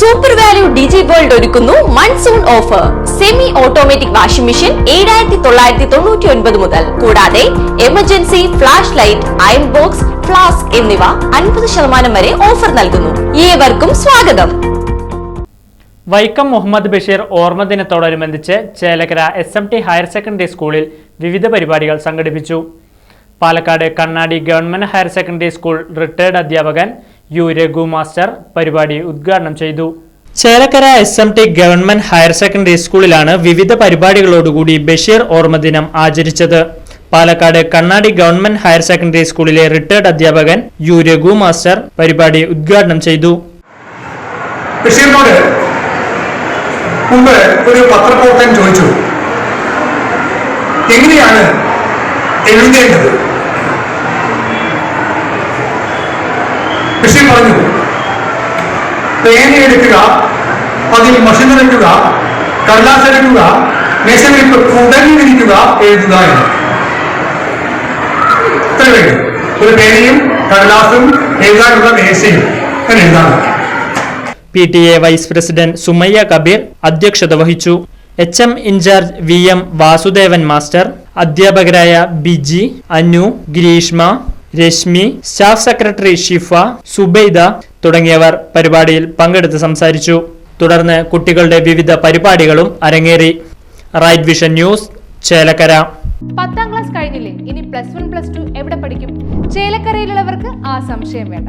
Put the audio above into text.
Super value ഡിജി world ഒരുക്കുന്നു. Monsoon offer semi automatic washing machine ഏഴായിരത്തി തൊള്ളായിരത്തി തൊണ്ണൂറ്റി ഒൻപത് മുതൽ. കൂടാതെ emergency flash light iron box flask എന്നിവ അൻപത് ശതമാനം വരെ ഓഫർ നൽകുന്നു. ഏവർക്കും സ്വാഗതം. വൈക്കം മുഹമ്മദ് ബഷീർ ഓർമ്മ ദിനത്തോടനുബന്ധിച്ച് Chelakkara S M T higher secondary സ്കൂളിൽ വിവിധ പരിപാടികൾ സംഘടിപ്പിച്ചു. Palakkad Kannadi government higher secondary school retired അധ്യാപകൻ യു രഘു മാസ്റ്റർ പരിപാടി ഉദ്ഘാടനം ചെയ്തു. Chelakkara S M T government higher secondary സ്കൂളിലാണ് വിവിധ പരിപാടികളോടുകൂടി ബഷീർ ഓർമ്മദിനം ആചരിച്ചത്. Palakkad Kannadi government higher secondary സ്കൂളിലെ റിട്ടയർഡ് അധ്യാപകൻ യു രഘു മാസ്റ്റർ പരിപാടി ഉദ്ഘാടനം ചെയ്തു. ബഷീറിനോട് മുമ്പ് ഒരു പത്രപ്രവർത്തകൻ ചോദിച്ചു എങ്ങനെയാണ് എഴുതേണ്ടത്? ബഷീർ പറഞ്ഞു പേനയെടുക്കുക അതിൽ മഷി നിറയ്ക്കുക കടലാസെടുക്കുക മേശവിരിപ്പ് തുടങ്ങി വിരിക്കുക എഴുതുക എന്ന്. ഒരു പേനയും കടലാസും എഴുതാനുള്ള മേശയും എഴുതാറുണ്ട് P T A vice president Sumayya Kabeer അധ്യക്ഷത വഹിച്ചു. H M incharge V M Vasudevan master അധ്യാപകരായ ബിജി അനു ഗ്രീഷ്മ രശ്മി സ്റ്റാഫ് സെക്രട്ടറി ഷിഫ സുബൈദ തുടങ്ങിയവർ പരിപാടിയിൽ പങ്കെടുത്ത് സംസാരിച്ചു. തുടർന്ന് കുട്ടികളുടെ വിവിധ പരിപാടികളും അരങ്ങേറി. Right Vision News Chelakkara. പത്താം ക്ലാസ് കഴിഞ്ഞില്ലേ? ഇനി പ്ലസ് വൺ പ്ലസ് ടു എവിടെ പഠിക്കും? ചേലക്കരയിലുള്ളവർക്ക് ആ സംശയം വേണ്ട.